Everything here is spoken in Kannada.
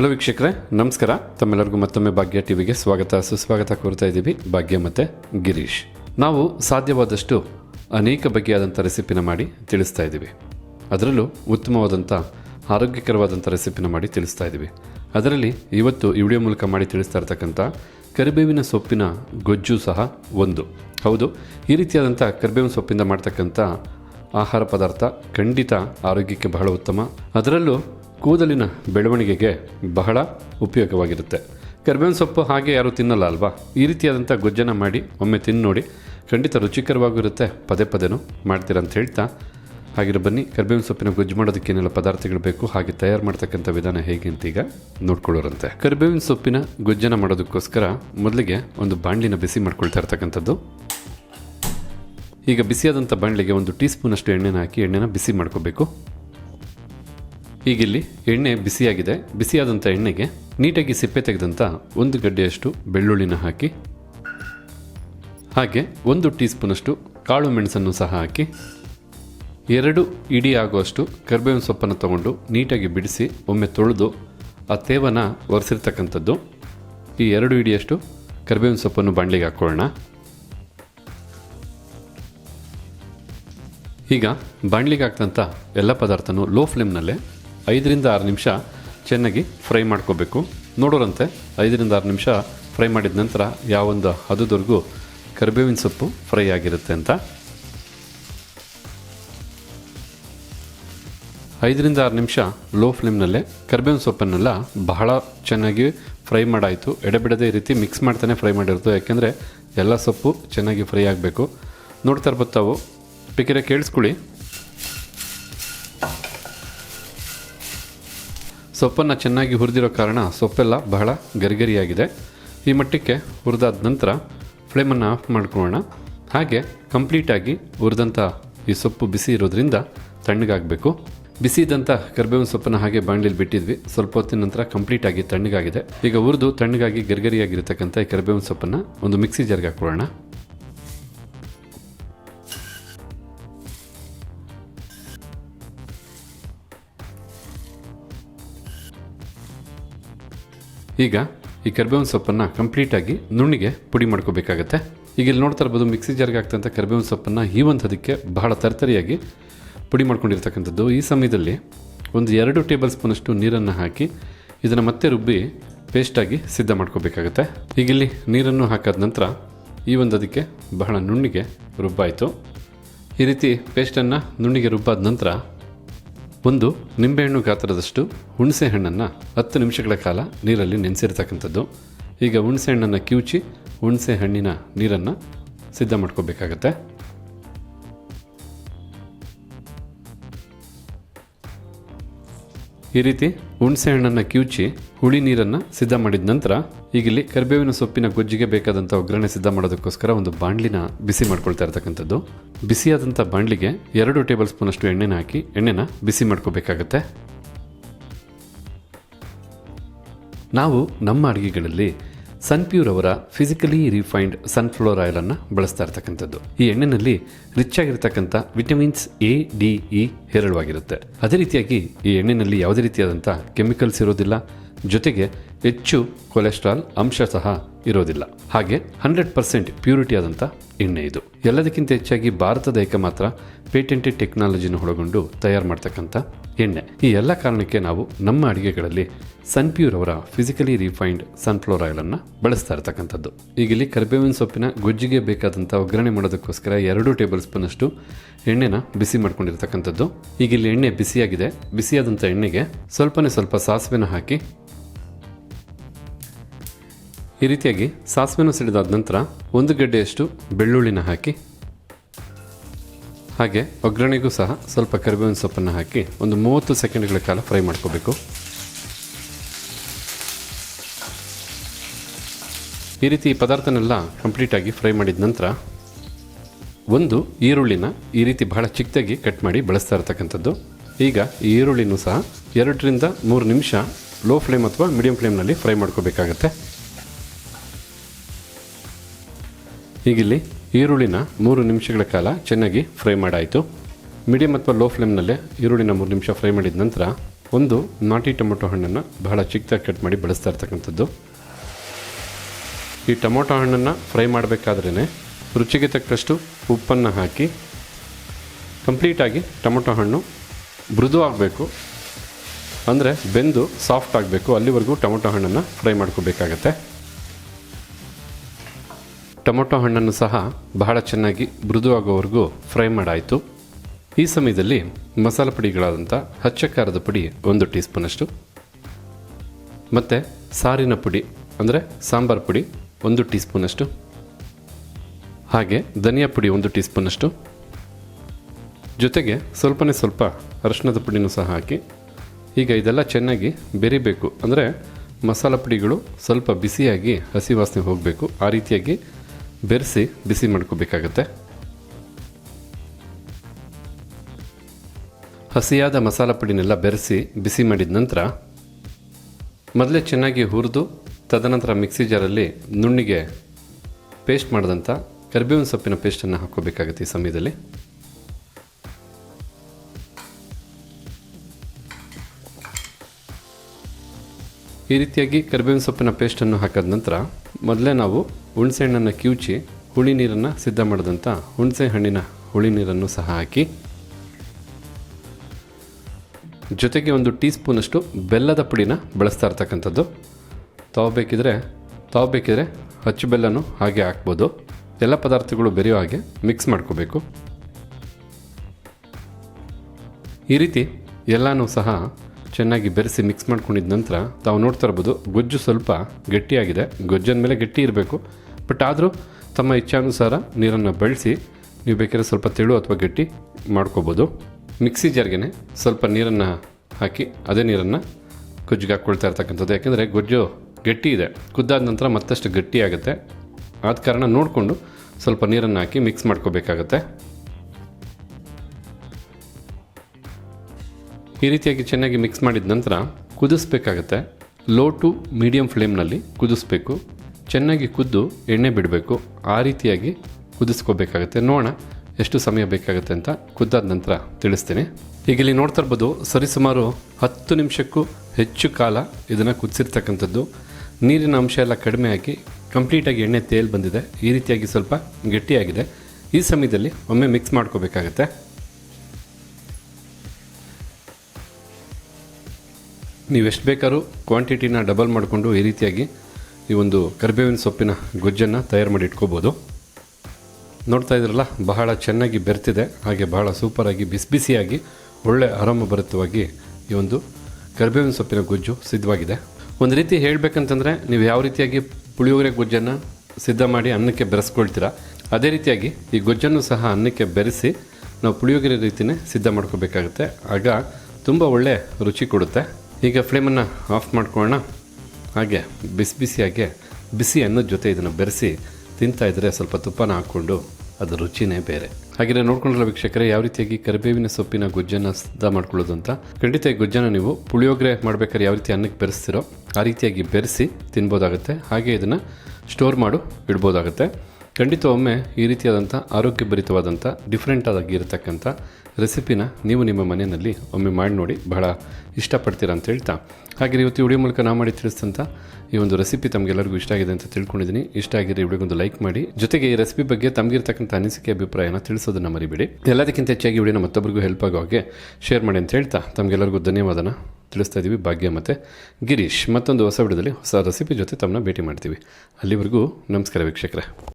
ಹಲೋ ವೀಕ್ಷಕರೇ, ನಮಸ್ಕಾರ. ತಮ್ಮೆಲ್ಲರಿಗೂ ಮತ್ತೊಮ್ಮೆ ಭಾಗ್ಯ ಟಿವಿಗೆ ಸ್ವಾಗತ. ಸುಸ್ವಾಗತ ಕೋರ್ತಾ ಇದ್ದೀವಿ ಭಾಗ್ಯ ಮತ್ತು ಗಿರೀಶ್. ನಾವು ಸಾಧ್ಯವಾದಷ್ಟು ಅನೇಕ ಬಗೆಯಾದಂಥ ರೆಸಿಪಿನ ಮಾಡಿ ತಿಳಿಸ್ತಾ ಇದ್ದೀವಿ. ಅದರಲ್ಲೂ ಉತ್ತಮವಾದಂಥ, ಆರೋಗ್ಯಕರವಾದಂಥ ರೆಸಿಪಿನ ಮಾಡಿ ತಿಳಿಸ್ತಾ ಇದ್ದೀವಿ. ಅದರಲ್ಲಿ ಇವತ್ತು ಈ ವಿಡಿಯೋ ಮೂಲಕ ಮಾಡಿ ತಿಳಿಸ್ತಾ ಇರ್ತಕ್ಕಂಥ ಕರಿಬೇವಿನ ಸೊಪ್ಪಿನ ಗೊಜ್ಜು ಸಹ ಒಂದು. ಹೌದು, ಈ ರೀತಿಯಾದಂಥ ಕರಿಬೇವಿನ ಸೊಪ್ಪಿಂದ ಮಾಡ್ತಕ್ಕಂಥ ಆಹಾರ ಪದಾರ್ಥ ಖಂಡಿತ ಆರೋಗ್ಯಕ್ಕೆ ಬಹಳ ಉತ್ತಮ. ಅದರಲ್ಲೂ ಕೂದಲಿನ ಬೆಳವಣಿಗೆಗೆ ಬಹಳ ಉಪಯೋಗವಾಗಿರುತ್ತೆ. ಕರ್ಬೇವಿನ ಸೊಪ್ಪು ಹಾಗೆ ಯಾರೂ ತಿನ್ನಲ್ಲ ಅಲ್ವಾ? ಈ ರೀತಿಯಾದಂಥ ಗೊಜ್ಜನ ಮಾಡಿ ಒಮ್ಮೆ ತಿಂದು ನೋಡಿ. ಖಂಡಿತ ರುಚಿಕರವಾಗಿರುತ್ತೆ ಪದೇ ಪದೇನೂ ಮಾಡ್ತೀರ ಅಂತ ಹೇಳ್ತಾ. ಹಾಗಿರೋ ಬನ್ನಿ, ಕರ್ಬೇವಿನ ಸೊಪ್ಪಿನ ಗೊಜ್ಜು ಮಾಡೋದಕ್ಕೆ ಏನೆಲ್ಲ ಪದಾರ್ಥಗಳು ಬೇಕು, ಹಾಗೆ ತಯಾರು ಮಾಡ್ತಕ್ಕಂಥ ವಿಧಾನ ಹೇಗೆ ಅಂತ ಈಗ ನೋಡ್ಕೊಳ್ಳೋರಂತೆ. ಕರ್ಬೇವಿನ ಸೊಪ್ಪಿನ ಗೊಜ್ಜನ ಮಾಡೋದಕ್ಕೋಸ್ಕರ ಮೊದಲಿಗೆ ಒಂದು ಬಾಣಲಿನ ಬಿಸಿ ಮಾಡ್ಕೊಳ್ತಾ ಇರ್ತಕ್ಕಂಥದ್ದು. ಈಗ ಬಿಸಿಯಾದಂಥ ಬಾಣಲಿಗೆ ಒಂದು ಟೀ ಸ್ಪೂನಷ್ಟು ಎಣ್ಣೆನ ಹಾಕಿ ಎಣ್ಣೆನ ಬಿಸಿ ಮಾಡ್ಕೋಬೇಕು. ಈಗಿಲ್ಲಿ ಎಣ್ಣೆ ಬಿಸಿಯಾಗಿದೆ. ಬಿಸಿಯಾದಂಥ ಎಣ್ಣೆಗೆ ನೀಟಾಗಿ ಸಿಪ್ಪೆ ತೆಗೆದಂಥ ಒಂದು ಗಡ್ಡೆಯಷ್ಟು ಬೆಳ್ಳುಳ್ಳಿನ ಹಾಕಿ, ಹಾಗೆ ಒಂದು ಟೀ ಸ್ಪೂನಷ್ಟು ಕಾಳು ಮೆಣಸನ್ನು ಸಹ ಹಾಕಿ, ಎರಡು ಇಡೀ ಆಗುವಷ್ಟು ಕರ್ಬೇವಿನ ಸೊಪ್ಪನ್ನು ತಗೊಂಡು ನೀಟಾಗಿ ಬಿಡಿಸಿ ಒಮ್ಮೆ ತೊಳೆದು ಆ ತೇವನ ಒರೆಸಿರ್ತಕ್ಕಂಥದ್ದು. ಈ ಎರಡು ಇಡಿಯಷ್ಟು ಕರ್ಬೇವಿನ ಸೊಪ್ಪನ್ನು ಬಾಣಲಿಗೆ ಹಾಕ್ಕೊಳ್ಳೋಣ ಈಗ ಬಾಣಲಿಗೆ ಹಾಕ್ದಂಥ ಎಲ್ಲ ಪದಾರ್ಥನೂ ಲೋ ಫ್ಲೇಮ್ನಲ್ಲೇ ಐದರಿಂದ ಆರು ನಿಮಿಷ ಚೆನ್ನಾಗಿ ಫ್ರೈ ಮಾಡ್ಕೋಬೇಕು. ನೋಡೋರಂತೆ, ಐದರಿಂದ ಆರು ನಿಮಿಷ ಫ್ರೈ ಮಾಡಿದ ನಂತರ ಯಾವೊಂದು ಹದದವರೆಗೂ ಕರಿಬೇವಿನ ಸೊಪ್ಪು ಫ್ರೈ ಆಗಿರುತ್ತೆ ಅಂತ. ಐದರಿಂದ ಆರು ನಿಮಿಷ ಲೋ ಫ್ಲೇಮ್ನಲ್ಲೇ ಕರಿಬೇವಿನ ಸೊಪ್ಪನ್ನೆಲ್ಲ ಬಹಳ ಚೆನ್ನಾಗಿ ಫ್ರೈ ಮಾಡಾಯಿತು. ಎಡೆಬಿಡದೆ ಈ ರೀತಿ ಮಿಕ್ಸ್ ಮಾಡ್ತಾನೆ ಫ್ರೈ ಮಾಡಿರೋದು. ಯಾಕೆಂದರೆ ಎಲ್ಲ ಸೊಪ್ಪು ಚೆನ್ನಾಗಿ ಫ್ರೈ ಆಗಬೇಕು. ನೋಡ್ತಾ ಇರ್ಬೋದು ತಾವು. ಬೇಕಿದ್ರೆ ಕೇಳಿಸ್ಕೊಳ್ಳಿ. ಸೊಪ್ಪನ್ನು ಚೆನ್ನಾಗಿ ಹುರಿದಿರೋ ಕಾರಣ ಸೊಪ್ಪೆಲ್ಲ ಬಹಳ ಗರಿಗರಿಯಾಗಿದೆ. ಈ ಮಟ್ಟಕ್ಕೆ ಹುರಿದಾದ ನಂತರ ಫ್ಲೇಮನ್ನು ಆಫ್ ಮಾಡ್ಕೊಳ್ಳೋಣ. ಹಾಗೆ ಕಂಪ್ಲೀಟಾಗಿ ಹುರಿದಂಥ ಈ ಸೊಪ್ಪು ಬಿಸಿ ಇರೋದ್ರಿಂದ ತಣ್ಣಗಾಗಬೇಕು. ಬಿಸಿ ಇದ್ದಂಥ ಕರ್ಬೇವಿನ ಸೊಪ್ಪನ್ನು ಹಾಗೆ ಬಾಣಲಿಲಿ ಬಿಟ್ಟಿದ್ವಿ. ಸ್ವಲ್ಪ ಹೊತ್ತಿನ ನಂತರ ಕಂಪ್ಲೀಟಾಗಿ ತಣ್ಣಗಾಗಿದೆ. ಈಗ ಹುರಿದು ತಣ್ಣಗಾಗಿ ಗರಿಗರಿಯಾಗಿರ್ತಕ್ಕಂಥ ಈ ಕರ್ಬೇವಿನ ಸೊಪ್ಪನ್ನು ಒಂದು ಮಿಕ್ಸಿ ಜಾರ್ಗೆ ಹಾಕೊಳ್ಳೋಣ ಈಗ ಈ ಕರ್ಬೇವಿನ ಸೊಪ್ಪನ್ನು ಕಂಪ್ಲೀಟಾಗಿ ನುಣ್ಣಿಗೆ ಪುಡಿ ಮಾಡ್ಕೋಬೇಕಾಗತ್ತೆ. ಈಗ ಇಲ್ಲಿ ನೋಡ್ತಾ ಇರ್ಬೋದು ಮಿಕ್ಸಿ ಜಾರ್ಗೆ ಆಗ್ತಂಥ ಕರಿಬೇವಿನ ಸೊಪ್ಪನ್ನು ಈ ಅದಕ್ಕೆ ಬಹಳ ತರತರಿಯಾಗಿ ಪುಡಿ ಮಾಡ್ಕೊಂಡಿರ್ತಕ್ಕಂಥದ್ದು. ಈ ಸಮಯದಲ್ಲಿ ಒಂದು ಎರಡು ಟೇಬಲ್ ಸ್ಪೂನಷ್ಟು ನೀರನ್ನು ಹಾಕಿ ಇದನ್ನು ಮತ್ತೆ ರುಬ್ಬಿ ಪೇಸ್ಟಾಗಿ ಸಿದ್ಧ ಮಾಡ್ಕೋಬೇಕಾಗತ್ತೆ. ಈಗ ಇಲ್ಲಿ ನೀರನ್ನು ಹಾಕಾದ ನಂತರ ಈ ಒಂದು ಅದಕ್ಕೆ ಬಹಳ ನುಣ್ಣಿಗೆ ರುಬ್ಬಾಯಿತು. ಈ ರೀತಿ ಪೇಸ್ಟನ್ನು ನುಣ್ಣಿಗೆ ರುಬ್ಬಾದ ನಂತರ ಒಂದು ನಿಂಬೆಹಣ್ಣು ಗಾತ್ರದಷ್ಟು ಹುಣಸೆ ಹಣ್ಣನ್ನು ಹತ್ತು ನಿಮಿಷಗಳ ಕಾಲ ನೀರಲ್ಲಿ ನೆನೆಸಿರ್ತಕ್ಕಂಥದ್ದು. ಈಗ ಹುಣಸೆ ಹಣ್ಣನ್ನು ಕಿವುಚಿ ಹುಣಸೆ ಹಣ್ಣಿನ ನೀರನ್ನು ಸಿದ್ಧ ಮಾಡ್ಕೋಬೇಕಾಗತ್ತೆ. ಈ ರೀತಿ ಹುಣಸೆ ಹಣ್ಣನ್ನು ಕಿವುಚಿ ಹುಳಿ ನೀರನ್ನು ಸಿದ್ಧ ಮಾಡಿದ ನಂತರ ಈಗ ಇಲ್ಲಿ ಕರಿಬೇವಿನ ಸೊಪ್ಪಿನ ಗೊಜ್ಜಿಗೆ ಬೇಕಾದಂಥ ಒಗ್ಗರಣೆ ಸಿದ್ಧ ಮಾಡೋದಕ್ಕೋಸ್ಕರ ಒಂದು ಬಾಣಲಿನ ಬಿಸಿ ಮಾಡ್ಕೊಳ್ತಾ ಇರ್ತಕ್ಕಂಥದ್ದು. ಬಿಸಿಯಾದಂಥ ಬಾಣಲಿಗೆ ಎರಡು ಟೇಬಲ್ ಸ್ಪೂನಷ್ಟು ಎಣ್ಣೆನ ಹಾಕಿ ಎಣ್ಣೆನ ಬಿಸಿ ಮಾಡ್ಕೋಬೇಕಾಗತ್ತೆ. ನಾವು ನಮ್ಮ ಅಡುಗೆಗಳಲ್ಲಿ ಸನ್ಪ್ಯೂರ್ ಅವರ ಫಿಸಿಕಲಿ ರಿಫೈನ್ಡ್ ಸನ್ಫ್ಲವರ್ ಆಯಿಲನ್ನು ಬಳಸ್ತಾ ಇರ್ತಕ್ಕಂಥದ್ದು. ಈ ಎಣ್ಣೆನಲ್ಲಿ ರಿಚ್ ಆಗಿರ್ತಕ್ಕಂಥ ವಿಟಮಿನ್ಸ್ ಎ, ಡಿ, ಇ ಹೇರಳವಾಗಿರುತ್ತೆ. ಅದೇ ರೀತಿಯಾಗಿ ಈ ಎಣ್ಣೆನಲ್ಲಿ ಯಾವುದೇ ರೀತಿಯಾದಂಥ ಕೆಮಿಕಲ್ಸ್ ಇರೋದಿಲ್ಲ. ಜೊತೆಗೆ ಹೆಚ್ಚು ಕೊಲೆಸ್ಟ್ರಾಲ್ ಅಂಶ ಸಹ ಇರೋದಿಲ್ಲ. ಹಾಗೆ ಹಂಡ್ರೆಡ್ ಪರ್ಸೆಂಟ್ ಪ್ಯೂರಿಟಿ ಆದಂಥ ಎಣ್ಣೆ ಇದು. ಎಲ್ಲದಕ್ಕಿಂತ ಹೆಚ್ಚಾಗಿ ಭಾರತದ ಏಕಮಾತ್ರ ಪೇಟೆಂಟೆಡ್ ಟೆಕ್ನಾಲಜಿನ ಒಳಗೊಂಡು ತಯಾರು ಮಾಡ್ತಕ್ಕಂಥ ಎಣ್ಣೆ. ಈ ಎಲ್ಲ ಕಾರಣಕ್ಕೆ ನಾವು ನಮ್ಮ ಅಡುಗೆಗಳಲ್ಲಿ ಸನ್ಪ್ಯೂರ್ ಅವರ ಫಿಸಿಕಲಿ ರಿಫೈನ್ಡ್ ಸನ್ಫ್ಲವರ್ ಆಯಿಲನ್ನು ಬಳಸ್ತಾ ಇರತಕ್ಕಂಥದ್ದು. ಈಗ ಇಲ್ಲಿ ಕರಿಬೇವಿನ ಸೊಪ್ಪಿನ ಗೊಜ್ಜಿಗೆ ಬೇಕಾದಂಥ ಒಗ್ಗರಣೆ ಮಾಡೋದಕ್ಕೋಸ್ಕರ ಎರಡು ಟೇಬಲ್ ಸ್ಪೂನಷ್ಟು ಎಣ್ಣೆನ ಬಿಸಿ ಮಾಡ್ಕೊಂಡಿರ್ತಕ್ಕಂಥದ್ದು. ಈಗ ಇಲ್ಲಿ ಎಣ್ಣೆ ಬಿಸಿಯಾಗಿದೆ. ಬಿಸಿಯಾದಂಥ ಎಣ್ಣೆಗೆ ಸ್ವಲ್ಪನೇ ಸ್ವಲ್ಪ ಸಾಸಿವೆನ ಹಾಕಿ ಈ ರೀತಿಯಾಗಿ ಸಾಸಿವೆನ ಸಿಡಿದಾದ ನಂತರ ಒಂದು ಗಡ್ಡೆಯಷ್ಟು ಬೆಳ್ಳುಳ್ಳಿನ ಹಾಕಿ, ಹಾಗೆ ಒಗ್ಗರಣೆಗೂ ಸಹ ಸ್ವಲ್ಪ ಕರಿಬೇವಿನ ಸೊಪ್ಪನ್ನು ಹಾಕಿ ಒಂದು ಮೂವತ್ತು ಸೆಕೆಂಡ್ಗಳ ಕಾಲ ಫ್ರೈ ಮಾಡ್ಕೋಬೇಕು. ಈ ರೀತಿ ಈ ಪದಾರ್ಥನೆಲ್ಲ ಕಂಪ್ಲೀಟಾಗಿ ಫ್ರೈ ಮಾಡಿದ ನಂತರ ಒಂದು ಈರುಳ್ಳಿನ ಈ ರೀತಿ ಬಹಳ ಚಿಕ್ಕದಾಗಿ ಕಟ್ ಮಾಡಿ ಬಳಸ್ತಾ ಇರ್ತಕ್ಕಂಥದ್ದು. ಈಗ ಈ ಈರುಳ್ಳಿನೂ ಸಹ ಎರಡರಿಂದ ಮೂರು ನಿಮಿಷ ಲೋ ಫ್ಲೇಮ್ ಅಥವಾ ಮೀಡಿಯಂ ಫ್ಲೇಮ್ನಲ್ಲಿ ಫ್ರೈ ಮಾಡ್ಕೋಬೇಕಾಗತ್ತೆ. ಈಗಿಲ್ಲಿ ಈರುಳ್ಳಿನ ಮೂರು ನಿಮಿಷಗಳ ಕಾಲ ಚೆನ್ನಾಗಿ ಫ್ರೈ ಮಾಡಾಯಿತು. ಮೀಡಿಯಮ್ ಅಥವಾ ಲೋ ಫ್ಲೇಮ್ನಲ್ಲೇ ಈರುಳ್ಳಿನ ಮೂರು ನಿಮಿಷ ಫ್ರೈ ಮಾಡಿದ ನಂತರ ಒಂದು ನಾಟಿ ಟೊಮೊಟೊ ಹಣ್ಣನ್ನು ಬಹಳ ಚಿಕ್ಕದಾಗಿ ಕಟ್ ಮಾಡಿ ಬಳಸ್ತಾ ಇರ್ತಕ್ಕಂಥದ್ದು. ಈ ಟೊಮೊಟೊ ಹಣ್ಣನ್ನು ಫ್ರೈ ಮಾಡಬೇಕಾದ್ರೇ ರುಚಿಗೆ ತಕ್ಕಷ್ಟು ಉಪ್ಪನ್ನು ಹಾಕಿ ಕಂಪ್ಲೀಟಾಗಿ ಟೊಮೊಟೊ ಹಣ್ಣು ಮೃದು ಆಗಬೇಕು. ಅಂದರೆ ಬೆಂದು ಸಾಫ್ಟ್ ಆಗಬೇಕು. ಅಲ್ಲಿವರೆಗೂ ಟೊಮೊಟೊ ಹಣ್ಣನ್ನು ಫ್ರೈ ಮಾಡ್ಕೋಬೇಕಾಗತ್ತೆ. ಟೊಮೊಟೊ ಹಣ್ಣನ್ನು ಸಹ ಬಹಳ ಚೆನ್ನಾಗಿ ಮೃದು ಫ್ರೈ ಮಾಡಾಯಿತು. ಈ ಸಮಯದಲ್ಲಿ ಮಸಾಲೆ ಪುಡಿಗಳಾದಂಥ ಹಚ್ಚ ಖಾರದ ಪುಡಿ ಒಂದು ಟೀ ಸ್ಪೂನಷ್ಟು ಮತ್ತು ಸಾರಿನ ಪುಡಿ, ಅಂದರೆ ಸಾಂಬಾರು ಪುಡಿ ಒಂದು ಟೀ ಸ್ಪೂನಷ್ಟು ಹಾಗೆ ಧನಿಯಾ ಪುಡಿ ಒಂದು ಟೀ ಸ್ಪೂನಷ್ಟು ಜೊತೆಗೆ ಸ್ವಲ್ಪನೇ ಸ್ವಲ್ಪ ಅರಶಿನದ ಪುಡಿನೂ ಸಹ ಹಾಕಿ. ಈಗ ಇದೆಲ್ಲ ಚೆನ್ನಾಗಿ ಬೆರಿಬೇಕು, ಅಂದರೆ ಮಸಾಲ ಪುಡಿಗಳು ಸ್ವಲ್ಪ ಬಿಸಿಯಾಗಿ ಹಸಿ ವಾಸನೆ ಹೋಗಬೇಕು, ಆ ರೀತಿಯಾಗಿ ಬೆರೆಸಿ ಬಿಸಿ ಮಾಡ್ಕೋಬೇಕಾಗತ್ತೆ. ಹಸಿಯಾದ ಮಸಾಲ ಪುಡಿನೆಲ್ಲ ಬೆರೆಸಿ ಬಿಸಿ ಮಾಡಿದ ನಂತರ ಮೊದಲೇ ಚೆನ್ನಾಗಿ ಹುರಿದು ತದನಂತರ ಮಿಕ್ಸಿ ಜಾರಲ್ಲಿ ನುಣ್ಣಿಗೆ ಪೇಸ್ಟ್ ಮಾಡಿದಂಥ ಕರಿಬೇವಿನ ಸೊಪ್ಪಿನ ಪೇಸ್ಟನ್ನು ಹಾಕೋಬೇಕಾಗುತ್ತೆ ಈ ಸಮಯದಲ್ಲಿ. ಈ ರೀತಿಯಾಗಿ ಕರಿಬೇವಿನ ಸೊಪ್ಪಿನ ಪೇಸ್ಟನ್ನು ಹಾಕಿದ ನಂತರ ಮೊದಲೇ ನಾವು ಹುಣಸೆ ಹಣ್ಣನ್ನು ಕಿವುಚಿ ಹುಳಿ ನೀರನ್ನು ಸಿದ್ಧ ಮಾಡಿದಂಥ ಹುಣಸೆ ಹಣ್ಣಿನ ಹುಳಿ ನೀರನ್ನು ಸಹ ಹಾಕಿ. ಜೊತೆಗೆ ಒಂದು ಟೀ ಸ್ಪೂನಷ್ಟು ಬೆಲ್ಲದ ಪುಡಿನ ಬಳಸ್ತಾ ಇರ್ತಕ್ಕಂಥದ್ದು. ತಾವು ಬೇಕಿದ್ರೆ ಹಚ್ಚು ಬೆಲ್ಲನೂ ಹಾಗೆ ಹಾಕ್ಬೋದು. ಎಲ್ಲ ಪದಾರ್ಥಗಳು ಬೆರೆಯೋ ಹಾಗೆ ಮಿಕ್ಸ್ ಮಾಡ್ಕೋಬೇಕು. ಈ ರೀತಿ ಎಲ್ಲನೂ ಸಹ ಚೆನ್ನಾಗಿ ಬೆರೆಸಿ ಮಿಕ್ಸ್ ಮಾಡ್ಕೊಂಡಿದ ನಂತರ ತಾವು ನೋಡ್ತಾ ಇರ್ಬೋದು, ಗೊಜ್ಜು ಸ್ವಲ್ಪ ಗಟ್ಟಿಯಾಗಿದೆ. ಗೊಜ್ಜನ ಮೇಲೆ ಗಟ್ಟಿ ಇರಬೇಕು. ಬಟ್ ಆದರೂ ತಮ್ಮ ಇಚ್ಛಾನುಸಾರ ನೀರನ್ನು ಬಳಸಿ, ನೀವು ಬೇಕಾದ್ರೆ ಸ್ವಲ್ಪ ತೆಳು ಅಥವಾ ಗಟ್ಟಿ ಮಾಡ್ಕೋಬೋದು. ಮಿಕ್ಸಿ ಜಾರ್ಗೆ ಸ್ವಲ್ಪ ನೀರನ್ನು ಹಾಕಿ, ಅದೇ ನೀರನ್ನು ಗೊಜ್ಜಿಗೆ ಹಾಕ್ಕೊಳ್ತಾ ಇರ್ತಕ್ಕಂಥದ್ದು. ಯಾಕೆಂದರೆ ಗೊಜ್ಜು ಗಟ್ಟಿ ಇದೆ. ಕುದ್ದಾದ ನಂತರ ಮತ್ತಷ್ಟು ಗಟ್ಟಿಯಾಗುತ್ತೆ ಆದ ಕಾರಣ ನೋಡಿಕೊಂಡು ಸ್ವಲ್ಪ ನೀರನ್ನು ಹಾಕಿ ಮಿಕ್ಸ್ ಮಾಡ್ಕೋಬೇಕಾಗತ್ತೆ. ಈ ರೀತಿಯಾಗಿ ಚೆನ್ನಾಗಿ ಮಿಕ್ಸ್ ಮಾಡಿದ ನಂತರ ಕುದಿಸ್ಬೇಕಾಗತ್ತೆ. ಲೋ ಟು ಮೀಡಿಯಂ ಫ್ಲೇಮ್ನಲ್ಲಿ ಕುದಿಸ್ಬೇಕು. ಚೆನ್ನಾಗಿ ಕುದ್ದು ಎಣ್ಣೆ ಬಿಡಬೇಕು. ಆ ರೀತಿಯಾಗಿ ಕುದಿಸ್ಕೋಬೇಕಾಗತ್ತೆ. ನೋಡೋಣ ಎಷ್ಟು ಸಮಯ ಬೇಕಾಗುತ್ತೆ ಅಂತ ಕುದ್ದಾದ ನಂತರ ತಿಳಿಸ್ತೀನಿ. ಈಗ ಇಲ್ಲಿ ನೋಡ್ತಾ ಇರ್ಬೋದು ಸರಿಸುಮಾರು ಹತ್ತು ನಿಮಿಷಕ್ಕೂ ಹೆಚ್ಚು ಕಾಲ ಇದನ್ನು ಕುದಿಸಿರ್ತಕ್ಕಂಥದ್ದು. ನೀರಿನ ಅಂಶ ಎಲ್ಲ ಕಡಿಮೆ ಆಗಿ ಕಂಪ್ಲೀಟಾಗಿ ಎಣ್ಣೆ ತೇಲ್ ಬಂದಿದೆ. ಈ ರೀತಿಯಾಗಿ ಸ್ವಲ್ಪ ಗಟ್ಟಿಯಾಗಿದೆ. ಈ ಸಮಯದಲ್ಲಿ ಒಮ್ಮೆ ಮಿಕ್ಸ್ ಮಾಡ್ಕೋಬೇಕಾಗತ್ತೆ. ನೀವು ಎಷ್ಟು ಬೇಕಾದ್ರೂ ಕ್ವಾಂಟಿಟಿನ ಡಬಲ್ ಮಾಡಿಕೊಂಡು ಈ ರೀತಿಯಾಗಿ ಈ ಒಂದು ಕರಿಬೇವಿನ ಸೊಪ್ಪಿನ ಗೊಜ್ಜನ್ನು ತಯಾರು ಮಾಡಿ ಇಟ್ಕೋಬೋದು. ನೋಡ್ತಾ ಇದ್ರಲ್ಲ, ಬಹಳ ಚೆನ್ನಾಗಿ ಬೆರ್ತಿದೆ, ಹಾಗೆ ಬಹಳ ಸೂಪರಾಗಿ ಬಿಸಿ ಬಿಸಿಯಾಗಿ ಒಳ್ಳೆ ಆರಾಮಭರಿತವಾಗಿ ಈ ಒಂದು ಕರಿಬೇವಿನ ಸೊಪ್ಪಿನ ಗೊಜ್ಜು ಸಿದ್ಧವಾಗಿದೆ. ಒಂದು ರೀತಿ ಹೇಳಬೇಕಂತಂದರೆ ನೀವು ಯಾವ ರೀತಿಯಾಗಿ ಪುಳಿಯೋಗರೆ ಗೊಜ್ಜನ್ನು ಸಿದ್ಧ ಮಾಡಿ ಅನ್ನಕ್ಕೆ ಬೆರೆಸ್ಕೊಳ್ತೀರಾ, ಅದೇ ರೀತಿಯಾಗಿ ಈ ಗೊಜ್ಜನ್ನು ಸಹ ಅನ್ನಕ್ಕೆ ಬೆರೆಸಿ ನಾವು ಪುಳಿಯೋಗರೆ ರೀತಿಯೇ ಸಿದ್ಧ ಮಾಡ್ಕೋಬೇಕಾಗುತ್ತೆ. ಆಗ ತುಂಬ ಒಳ್ಳೆ ರುಚಿ ಕೊಡುತ್ತೆ. ಈಗ ಫ್ಲೇಮನ್ನು ಆಫ್ ಮಾಡ್ಕೊಳ್ಳೋಣ. ಹಾಗೆ ಬಿಸಿ ಬಿಸಿಯಾಗೆ ಬಿಸಿ ಅನ್ನದ ಜೊತೆ ಇದನ್ನು ಬೆರೆಸಿ ತಿಂತಾ ಇದ್ದರೆ ಸ್ವಲ್ಪ ತುಪ್ಪನ ಹಾಕ್ಕೊಂಡು ಅದು ರುಚಿನೇ ಬೇರೆ. ಹಾಗೆ ನೋಡ್ಕೊಂಡ್ರಲ್ಲ ವೀಕ್ಷಕರೇ, ಯಾವ ರೀತಿಯಾಗಿ ಕರಿಬೇವಿನ ಸೊಪ್ಪಿನ ಗೊಜ್ಜನ್ನು ಸಿದ್ಧ ಮಾಡ್ಕೊಳ್ಳೋದು ಅಂತ. ಖಂಡಿತ ಈ ಗುಜ್ಜನ ನೀವು ಪುಳಿಯೋಗರೆ ಮಾಡ್ಬೇಕಾದ್ರೆ ಯಾವ ರೀತಿ ಅನ್ನಕ್ಕೆ ಬೆರೆಸ್ತಿರೋ ಆ ರೀತಿಯಾಗಿ ಬೆರೆಸಿ ತಿನ್ಬೋದಾಗುತ್ತೆ. ಹಾಗೆ ಇದನ್ನು ಸ್ಟೋರ್ ಮಾಡು, ಇಡ್ಬೋದಾಗುತ್ತೆ. ಖಂಡಿತ ಒಮ್ಮೆ ಈ ರೀತಿಯಾದಂಥ ಆರೋಗ್ಯಭರಿತವಾದಂಥ ಡಿಫ್ರೆಂಟ್ ಆಗಿರತಕ್ಕಂಥ ರೆಸಿಪಿನ ನೀವು ನಿಮ್ಮ ಮನೆಯಲ್ಲಿ ಒಮ್ಮೆ ಮಾಡಿ ನೋಡಿ ಬಹಳ ಇಷ್ಟಪಡ್ತೀರಾ ಅಂತ ಹೇಳ್ತಾ. ಹಾಗೆ ಇವತ್ತು ವಿಡಿಯೋ ಮೂಲಕ ನಾ ಮಾಡಿ ತಿಳಿಸಿದಂಥ ಈ ಒಂದು ರೆಸಿಪಿ ತಮಗೆಲ್ಲರಿಗೂ ಇಷ್ಟ ಆಗಿದೆ ಅಂತ ತಿಳ್ಕೊಂಡಿದ್ದೀನಿ. ಇಷ್ಟ ಆಗಿರೋ ವಿಡಿಯೋಗೊಂದು ಲೈಕ್ ಮಾಡಿ. ಜೊತೆಗೆ ಈ ರೆಸಿಪಿ ಬಗ್ಗೆ ತಮಗಿರ್ತಕ್ಕಂಥ ಅನಿಸಿಕೆ, ಅಭಿಪ್ರಾಯನ ತಿಳಿಸೋದನ್ನ ಮರಿಬೇಡಿ. ಎಲ್ಲದಕ್ಕಿಂತ ಹೆಚ್ಚಾಗಿ ವಿಡಿಯೋನ ಮತ್ತೊಬ್ಬರಿಗೂ ಹೆಲ್ಪ್ ಆಗೋ ಹಾಗೆ ಶೇರ್ ಮಾಡಿ ಅಂತ ಹೇಳ್ತಾ. ತಮಗೆಲ್ಲರಿಗೂ ಧನ್ಯವಾದನ ತಿಳಿಸ್ತಾ ಇದ್ದೀವಿ. ಭಾಗ್ಯ ಮತ್ತು ಗಿರೀಶ್. ಮತ್ತೊಂದು ಹೊಸ ವಿಡಿಯೋದಲ್ಲಿ ಹೊಸ ರೆಸಿಪಿ ಜೊತೆ ತಮ್ಮನ್ನ ಭೇಟಿ ಮಾಡ್ತೀವಿ. ಅಲ್ಲಿವರೆಗೂ ನಮಸ್ಕಾರ ವೀಕ್ಷಕರೇ.